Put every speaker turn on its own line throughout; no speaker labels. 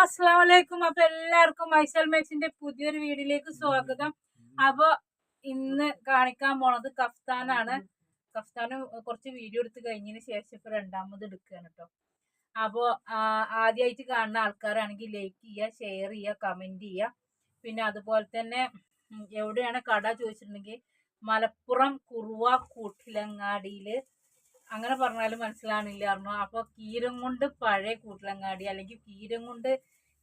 അസ്സാം അപ്പൊ എല്ലാവർക്കും മൈസൽ മേക്സിന്റെ പുതിയൊരു വീഡിയോയിലേക്ക് സ്വാഗതം. അപ്പൊ ഇന്ന് കാണിക്കാൻ പോണത് കഫ്താനാണ്. കഫ്താന് കുറച്ച് വീഡിയോ എടുത്ത് കഴിഞ്ഞതിന് ശേഷം ഇപ്പൊ രണ്ടാമത് എടുക്കുകയാണ് കേട്ടോ അപ്പോ ആദ്യമായിട്ട് കാണുന്ന ആൾക്കാരാണെങ്കിൽ ലൈക്ക് ചെയ്യുക ഷെയർ ചെയ്യുക കമന്റ് ചെയ്യുക പിന്നെ അതുപോലെ തന്നെ എവിടെയാണ് കട ചോദിച്ചിട്ടുണ്ടെങ്കിൽ മലപ്പുറം കുറുവ കൂട്ടിലങ്ങാടിയിൽ അങ്ങനെ പറഞ്ഞാലും മനസ്സിലാണില്ല പറഞ്ഞു അപ്പോൾ കീരംകൊണ്ട് പഴയ കൂട്ടിലങ്ങാടി അല്ലെങ്കിൽ കീരംകൊണ്ട്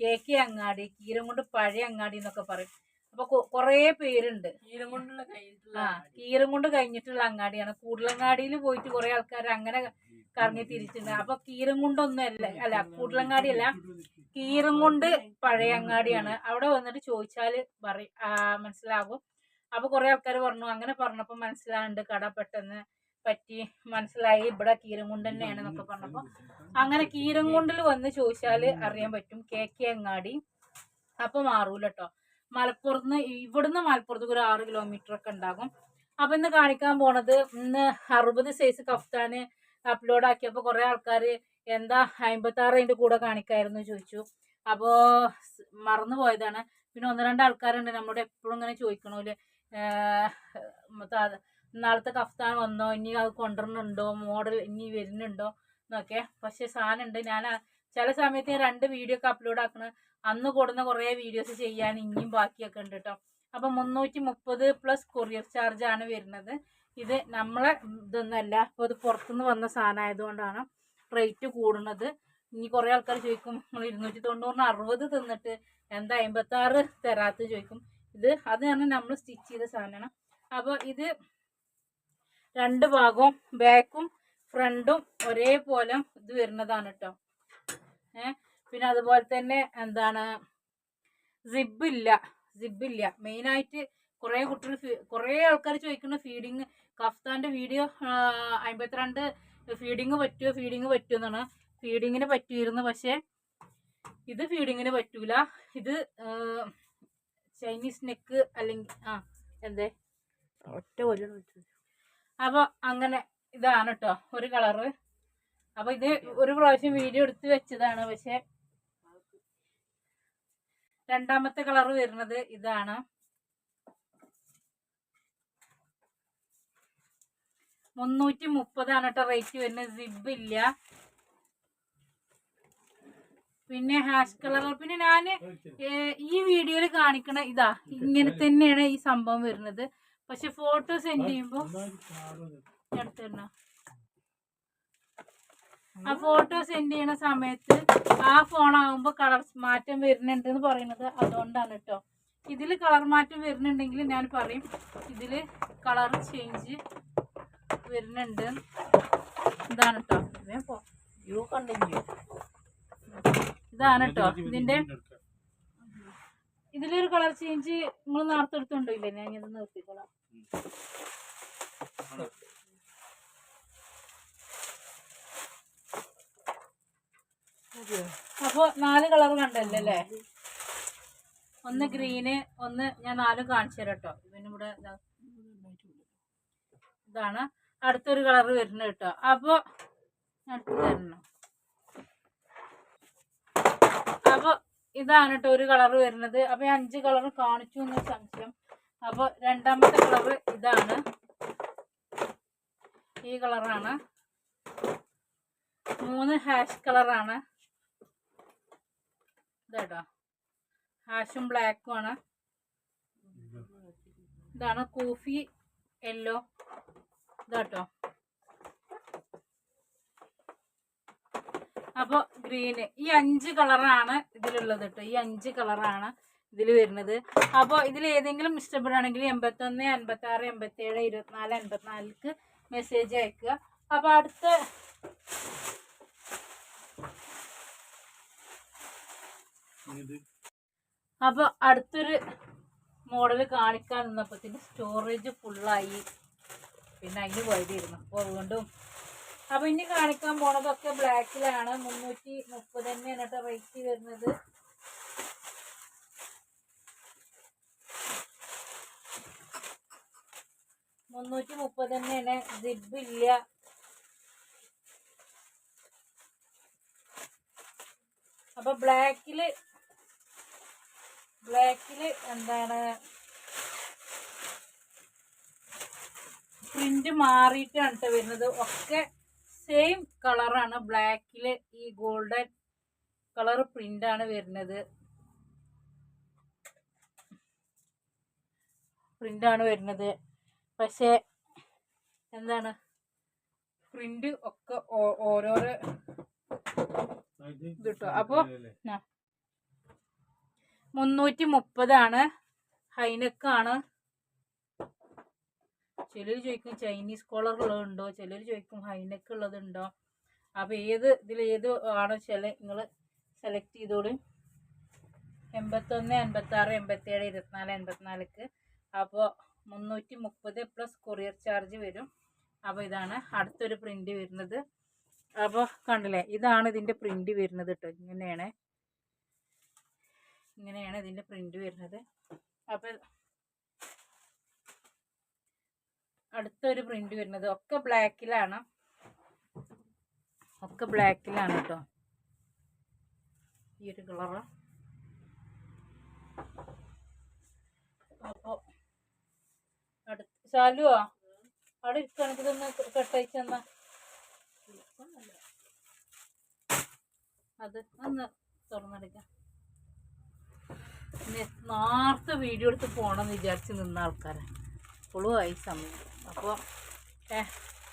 കെ കെ അങ്ങാടി കീരം കൊണ്ട് പഴയ അങ്ങാടി എന്നൊക്കെ പറയും. അപ്പൊ കൊറേ പേരുണ്ട്.
കൊണ്ടുള്ള കഴിഞ്ഞിട്ടുള്ള
ആ കീരം കൊണ്ട് കഴിഞ്ഞിട്ടുള്ള അങ്ങാടിയാണ്. കൂടലങ്ങാടിയിൽ പോയിട്ട് കുറെ ആൾക്കാർ അങ്ങനെ കറങ്ങി തിരിച്ചിട്ടുണ്ട്. അപ്പൊ കീരം കൊണ്ടൊന്നും അല്ല അല്ല കൂടലങ്ങാടി അല്ല കീരം കൊണ്ട് പഴയ അങ്ങാടിയാണ്. അവിടെ വന്നിട്ട് ചോദിച്ചാൽ പറയും ആ, മനസ്സിലാകും. അപ്പൊ കുറെ ആൾക്കാർ പറഞ്ഞു അങ്ങനെ പറഞ്ഞപ്പോ മനസ്സിലാകുന്നുണ്ട് കട പെട്ടെന്ന്. പറ്റി മനസ്സിലായി. ഇവിടെ കീരങ്കുണ്ട് തന്നെയാണ് എന്നൊക്കെ പറഞ്ഞപ്പോ അങ്ങനെ കീരങ്കുണ്ടിൽ വന്ന് ചോദിച്ചാൽ അറിയാൻ പറ്റും. കെ കെ അങ്ങാടി. അപ്പൊ മാറൂല കേട്ടോ മലപ്പുറത്ത് ഇവിടുന്ന് മലപ്പുറത്തേക്ക് ഒരു ആറ് കിലോമീറ്റർ ഒക്കെ ഉണ്ടാകും. അപ്പൊ ഇന്ന് കാണിക്കാൻ പോണത് ഇന്ന് അറുപത് സൈസ് കഫ്താന് അപ്ലോഡ് ആക്കിയപ്പോൾ കുറെ ആൾക്കാർ എന്താ അമ്പത്തി ആറ് അതിന്റെ കൂടെ കാണിക്കായിരുന്നു ചോദിച്ചു. അപ്പോൾ മറന്നു പോയതാണ്. പിന്നെ ഒന്ന് രണ്ട് ആൾക്കാരുണ്ട് നമ്മുടെ എപ്പോഴും ഇങ്ങനെ ചോദിക്കണോൽ. നാളത്തെ കഫ്താൻ വന്നോ ഇനി അത് കൊണ്ടുവരുന്നുണ്ടോ മോഡൽ ഇനി വരുന്നുണ്ടോ എന്നൊക്കെ. പക്ഷെ സാധനം ഉണ്ട് ഞാൻ ചില സമയത്ത് ഞാൻ രണ്ട് വീഡിയോ ഒക്കെ അപ്ലോഡ് ആക്കണ. അന്ന് കൊടുന്ന കുറേ വീഡിയോസ് ചെയ്യാൻ ഇനിയും ബാക്കിയൊക്കെ ഉണ്ട് കേട്ടോ അപ്പം മുന്നൂറ്റി മുപ്പത് പ്ലസ് കൊറിയർ ചാർജ് ആണ് വരുന്നത്. ഇത് നമ്മളെ ഇതൊന്നുമല്ല അപ്പോൾ ഇത് പുറത്തുനിന്ന് വന്ന സാധനം ആയതുകൊണ്ടാണ് റേറ്റ് കൂടുന്നത്. ഇനി കുറേ ആൾക്കാർ ചോദിക്കും നിങ്ങൾ ഇരുന്നൂറ്റി തൊണ്ണൂറിന് അറുപത് തിന്നിട്ട് എന്താ അമ്പത്താറ് തരാത്ത ചോദിക്കും. ഇത് അത് തന്നെ നമ്മൾ സ്റ്റിച്ച് ചെയ്ത സാധനമാണ്. അപ്പോൾ ഇത് രണ്ട് ഭാഗവും ബാക്കും ഫ്രണ്ടും ഒരേപോലെ ഇത് വരുന്നതാണ് കേട്ടോ ഏ പിന്നെ അതുപോലെ തന്നെ എന്താണ് സിബില്ല സിബില്ല മെയിനായിട്ട് കുറേ കുട്ടികൾ കുറേ ആൾക്കാർ ചോദിക്കുന്ന ഫീഡിങ് കഫ്താന്റെ വീഡിയോ അമ്പത്തിരണ്ട് ഫീഡിങ് പറ്റുമോ ഫീഡിങ് പറ്റുമോ എന്നാണ്. ഫീഡിങ്ങിന് പറ്റിയിരുന്നു പക്ഷേ ഇത് ഫീഡിങ്ങിന് പറ്റൂല. ഇത് ചൈനീസ് നെക്ക് അല്ലെങ്കിൽ ആ എന്തേ?
ഒറ്റ ഒരു
അപ്പോൾ അങ്ങനെ ഇതാണ് കേട്ടോ ഒരു കളറ്. അപ്പോൾ ഇത് ഒരു പ്രാവശ്യം വീഡിയോ എടുത്ത് വെച്ചതാണ് പക്ഷേ രണ്ടാമത്തെ കളർ വരുന്നത് ഇതാണ്. മുന്നൂറ്റി മുപ്പതാണ് കേട്ടോ റേറ്റ് വരുന്നത് സിബ് ഇല്ല. പിന്നെ ഹാഷ് കളർ പിന്നെ ഞാൻ ഈ വീഡിയോയിൽ കാണിക്കണ ഇതാ ഇങ്ങനെ തന്നെയാണ് ഈ സംഭവം വരുന്നത്. പക്ഷെ ഫോട്ടോ സെൻഡ് ചെയ്യുമ്പോ ആ ഫോട്ടോ സെൻഡ് ചെയ്യണ സമയത്ത് ആ ഫോൺ ആകുമ്പോൾ കളർ മാറ്റം വരുന്നുണ്ട് എന്ന് പറയുന്നത് അതുകൊണ്ടാണ് കേട്ടോ ഇതിൽ കളർ മാറ്റം വരുന്നുണ്ടെങ്കിൽ ഞാൻ പറയും ഇതിൽ കളർ ചേഞ്ച് വരുന്നുണ്ട്. ഇതാണ് കേട്ടോ ഇതാണ് കേട്ടോ ഇതിന്റെ ഇതിലൊരു കളർ ചേഞ്ച് നിങ്ങൾ നേരത്തെ എടുത്തോണ്ടില്ലേ ഞാൻ ഇത് നിർത്തിക്കോളാം. അപ്പൊ നാല് കളർ കണ്ടല്ലേ? അല്ലേ ഒന്ന് ഗ്രീന് ഒന്ന് ഞാൻ നാലും കാണിച്ചു തരാം കേട്ടോ ഇവന് ഇവിടെ ഇതാ. ഇതാണ്. അടുത്തൊരു കളർ വരുന്നത് കേട്ടോ അപ്പൊ തരണം. അപ്പൊ ഇതാണ് കേട്ടോ ഒരു കളർ വരുന്നത്. അപ്പൊ അഞ്ച് കളർ കാണിച്ചു എന്ന് സംശയം. അപ്പൊ രണ്ടാമത്തെ കളറ് ഇതാണ്. ഈ കളറാണ്. മൂന്ന് ഹാഷ് കളറാണ്. ഇതാട്ടോ. ഹാഷും ബ്ലാക്കും ആണ്. ഇതാണ് കൂഫി യെല്ലോ. ഇതാട്ടോ. അപ്പോൾ ഗ്രീന്. ഈ അഞ്ച് കളറാണ് ഇതിലുള്ളത് കേട്ടോ. ഈ അഞ്ച് കളറാണ്. ഇതിൽ വരുന്നത്. അപ്പോൾ ഇതിൽ ഏതെങ്കിലും ഇഷ്ടപ്പെടുകയാണെങ്കിൽ എൺപത്തൊന്ന് അൻപത്തി ആറ് എൺപത്തി ഏഴ് ഇരുപത്തിനാല് അൻപത്തിനാലിക്ക് മെസ്സേജ് അയക്കുക. അപ്പോൾ അടുത്ത അപ്പോൾ അടുത്തൊരു മോഡൽ കാണിക്കാൻ നിന്നപ്പോഴത്തേന് സ്റ്റോറേജ് ഫുള്ളായി പിന്നെ അതിന് പോയതായിരുന്നു അപ്പോൾ അതുകൊണ്ടും അപ്പോൾ ഇനി കാണിക്കാൻ പോണതൊക്കെ ബ്ലാക്കിലാണ് മുന്നൂറ്റി മുപ്പത് തന്നെയാണ് കേട്ടോ റേറ്റ് വരുന്നത്. മുന്നൂറ്റി മുപ്പത് തന്നെയാണ്. സിബ് ഇല്ല. അപ്പൊ ബ്ലാക്കിൽ ബ്ലാക്കിൽ എന്താണ്? പ്രിന്റ് മാറിയിട്ടാണ് വരുന്നത്. ഒക്കെ സെയിം കളറാണ് ബ്ലാക്കിൽ ഈ ഗോൾഡൻ കളർ പ്രിന്റ് ആണ് വരുന്നത്. പ്രിന്റ് ആണ് വരുന്നത്. പക്ഷേ എന്താണ്? പ്രിന്റ് ഒക്കെ ഓരോരോ ഇത് കിട്ടും. അപ്പൊ. മുന്നൂറ്റി മുപ്പതാണ് ഹൈനക്കാണ്. ചിലർ ചോദിക്കും ചൈനീസ് കോളർ ഉള്ളതുണ്ടോ? ചിലർ ചോദിക്കും ഹൈനക്ക് ഉള്ളതുണ്ടോ? അപ്പോൾ ഏത് ഇതിൽ ഏത് ആണോ ചില നിങ്ങൾ സെലക്ട് ചെയ്തോളൂ. എൺപത്തൊന്ന് എൺപത്താറ് എൺപത്തേഴ് ഇരുപത്തിനാല് എൺപത്തിനാലിക്ക്. അപ്പോൾ മുന്നൂറ്റി മുപ്പത് പ്ലസ് കൊറിയർ ചാർജ് വരും. അപ്പോൾ ഇതാണ് അടുത്തൊരു പ്രിന്റ് വരുന്നത്. അപ്പോൾ കണ്ടില്ലേ ഇതാണ് ഇതിന്റെ പ്രിന്റ് വരുന്നത് കേട്ടോ ഇങ്ങനെയാണ്. ഇങ്ങനെയാണ് ഇതിന്റെ പ്രിന്റ് വരുന്നത്. അപ്പോൾ അടുത്തൊരു പ്രിന്റ് വരുന്നത്. ഒക്കെ ബ്ലാക്കിലാണ് ഒക്കെ ബ്ലാക്കിലാണ് കേട്ടോ ഈ ഒരു കളറ് അപ്പോൾ ശാലുവോ അവിടെ ഇരിക്കുകയാണെങ്കിൽ ഇതൊന്ന് കെട്ടയച്ചെന്നാ അത് ഒന്ന് നേരത്തെ വീഡിയോ എടുത്ത് പോകണമെന്ന് വിചാരിച്ച് നിന്ന ആൾക്കാരെ. ഇപ്പോഴും ആയി സമയം. അപ്പോൾ ഏ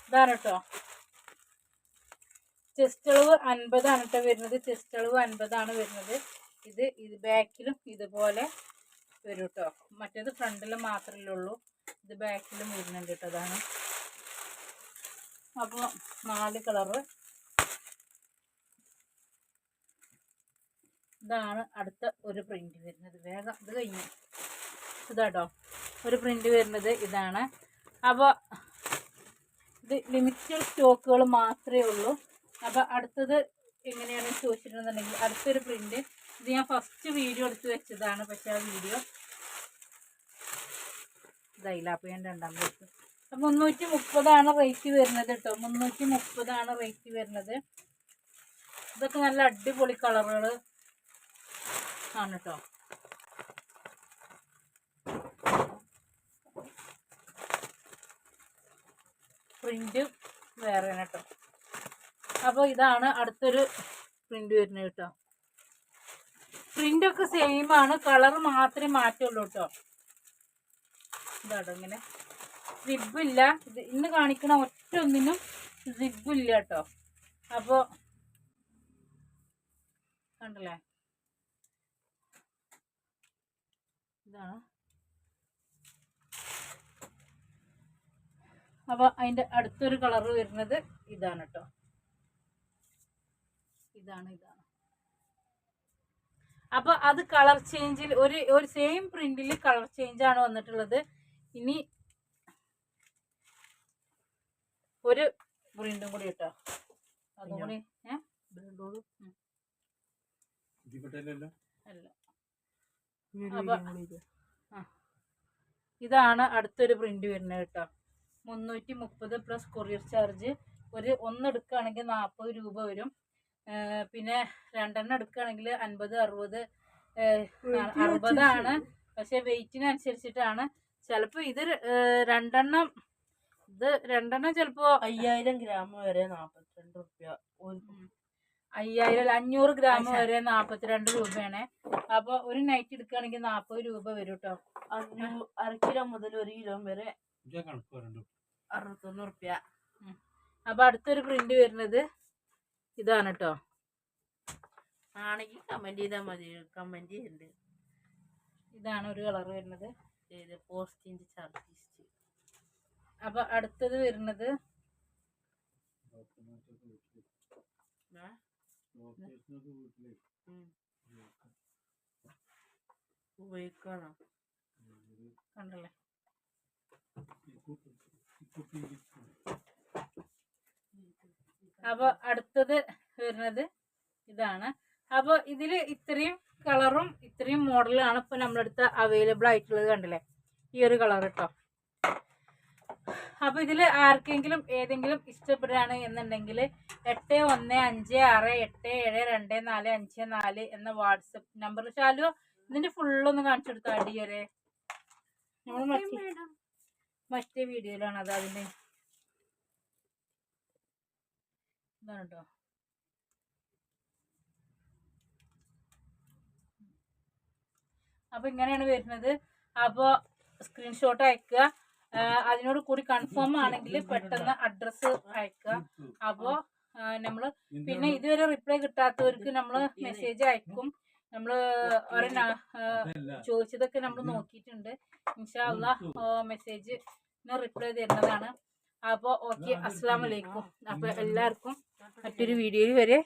ഇതാണ് കേട്ടോ ചെസ്റ്റ് അളവ് അൻപതാണ് കേട്ടോ വരുന്നത്. ചെസ്റ്റ് അളവ് അൻപതാണ് വരുന്നത്. ഇത് ഇത് ബാക്കിലും ഇതുപോലെ വരും കേട്ടോ മറ്റേത് ഫ്രണ്ടിൽ മാത്രമേ ഉള്ളൂ. ഇത് ബാക്കിലും വരുന്നുണ്ട് കേട്ടോ അതാണ്. അപ്പോൾ നാല് കളറ്. ഇതാണ് അടുത്ത ഒരു പ്രിന്റ് വരുന്നത്. വേഗം ഇത് കഴിഞ്ഞു. ഇതാട്ടോ. ഒരു പ്രിന്റ് വരുന്നത് ഇതാണ്. അപ്പോൾ ഇത് ലിമിറ്റഡ് സ്റ്റോക്കുകൾ മാത്രമേ ഉള്ളൂ. അപ്പോൾ അടുത്തത് എങ്ങനെയാണ് ചോദിച്ചിട്ടുണ്ടെന്നുണ്ടെങ്കിൽ അടുത്തൊരു പ്രിന്റ് ഇത് ഞാൻ ഫസ്റ്റ് വീഡിയോ എടുത്ത് വെച്ചതാണ് പക്ഷേ ആ വീഡിയോ ഞാൻ രണ്ടാം ദിവസം. അപ്പം മുന്നൂറ്റി മുപ്പതാണ് റേറ്റ് വരുന്നത് കേട്ടോ മുന്നൂറ്റി മുപ്പതാണ് റേറ്റ് വരുന്നത്. ഇതൊക്കെ നല്ല അടിപൊളി കളറുകൾ ആണ് കേട്ടോ പ്രിന്റ് വേറെ കേട്ടോ അപ്പോൾ ഇതാണ് അടുത്തൊരു പ്രിന്റ് വരുന്നത് കേട്ടോ പ്രിന്റൊക്കെ ഒക്കെ സെയിം ആണ്. കളർ മാത്രമേ മാറ്റുള്ളൂ കേട്ടോ ഇതാട്ടോ ഇങ്ങനെ. സിബില്ല ഇത് ഇന്ന് കാണിക്കണ ഒറ്റ ഒന്നിനും സിബില്ല കേട്ടോ. അപ്പോൾ കണ്ടല്ലേ? ഇതാണ്. അപ്പോൾ അതിന്റെ അടുത്തൊരു കളർ വരുന്നത് ഇതാണ് കേട്ടോ. ഇതാണ് ഇതാണ്. അപ്പോൾ അത് കളർ ചേഞ്ചിൽ ഒരു ഒരു സെയിം പ്രിന്റിൽ കളർ ചേഞ്ച് ആണ് വന്നിട്ടുള്ളത്. ഇനി ഒരു പ്രിന്റും കൂടി അതും ആ. ഇതാണ് അടുത്തൊരു പ്രിന്റ് വരുന്നത് കേട്ടോ. മുന്നൂറ്റി മുപ്പത് പ്ലസ് കൊറിയർ ചാർജ് ഒരു ഒന്നെടുക്കുകയാണെങ്കിൽ നാൽപ്പത് രൂപ വരും. പിന്നെ രണ്ടെണ്ണം എടുക്കുകയാണെങ്കിൽ അൻപത് അറുപത് അറുപതാണ്. പക്ഷെ വെയിറ്റിനനുസരിച്ചിട്ടാണ് ചിലപ്പോൾ ഇത് രണ്ടെണ്ണം ഇത് രണ്ടെണ്ണം ചിലപ്പോൾ
അയ്യായിരം ഗ്രാം വരെ നാപ്പത്തിരണ്ട് റുപ്യ ഒരു
അയ്യായിരം അഞ്ഞൂറ് ഗ്രാം. വരെ നാൽപ്പത്തിരണ്ട് രൂപയാണ്. അപ്പോൾ ഒരു നൈറ്റ് എടുക്കുകയാണെങ്കിൽ നാൽപ്പത് രൂപ വരും കേട്ടോ
അഞ്ഞൂറ് അര കിലോ മുതൽ ഒരു കിലോ വരെ അറുപത്തൊന്ന് റുപ്യ.
അപ്പോൾ അടുത്തൊരു പ്രിന്റ് വരുന്നത് ഇതാണ് കേട്ടോ
ആണെങ്കിൽ കമന്റ് ചെയ്താൽ മതി കമന്റ് ചെയ്യുന്നുണ്ട്
ഇതാണ് ഒരു കളർ വരുന്നത്.
ഏത് പോസ്റ്റിന്റെ ചാർജ്
അപ്പോൾ അടുത്തത് വരുന്നത്
ഉപയോഗിക്കണോ
കണ്ടല്ലേ? അപ്പോൾ അടുത്തത് വരുന്നത് ഇതാണ്. അപ്പോൾ ഇതിൽ ഇത്രയും കളറും ഇത്രയും മോഡലാണ് ഇപ്പോൾ നമ്മളടുത്ത് അവൈലബിൾ ആയിട്ടുള്ളത് കണ്ടില്ലേ? ഈ ഒരു കളർ കേട്ടോ അപ്പൊ ഇതിൽ ആർക്കെങ്കിലും ഏതെങ്കിലും ഇഷ്ടപ്പെടുകയാണ് എന്നുണ്ടെങ്കിൽ എട്ട് ഒന്ന് അഞ്ച് ആറ് എട്ട് ഏഴ് രണ്ട് നാല് അഞ്ച് നാല് എന്ന വാട്സപ്പ് നമ്പർ ശാലു ഇതിന്റെ ഫുള്ളൊന്ന് കാണിച്ചു കൊടുത്തു അടി നമ്മൾ മറ്റേ മറ്റേ വീഡിയോയിലാണ് അത് അതിന്റെ. ഇതാണ് കേട്ടോ അപ്പൊ ഇങ്ങനെയാണ് വരുന്നത്. അപ്പോൾ സ്ക്രീൻഷോട്ട് അയക്കുക. അതിനോട് കൂടി കൺഫേം ആണെങ്കിൽ പെട്ടെന്ന് അഡ്രസ്സ് അയക്കുക. അപ്പോൾ നമ്മൾ പിന്നെ ഇതുവരെ റിപ്ലൈ കിട്ടാത്തവർക്ക് നമ്മൾ മെസ്സേജ് അയക്കും. നമ്മൾ ഒരു ചോദിച്ചതൊക്കെ നമ്മൾ നോക്കിയിട്ടുണ്ട്. ഇൻഷാല്ല മെസ്സേജ് റിപ്ലൈ തരുന്നതാണ്. അപ്പോൾ ഓക്കെ അസ്സാം വലൈക്കും അപ്പോൾ എല്ലാവർക്കും മറ്റൊരു വീഡിയോയിൽ വരെ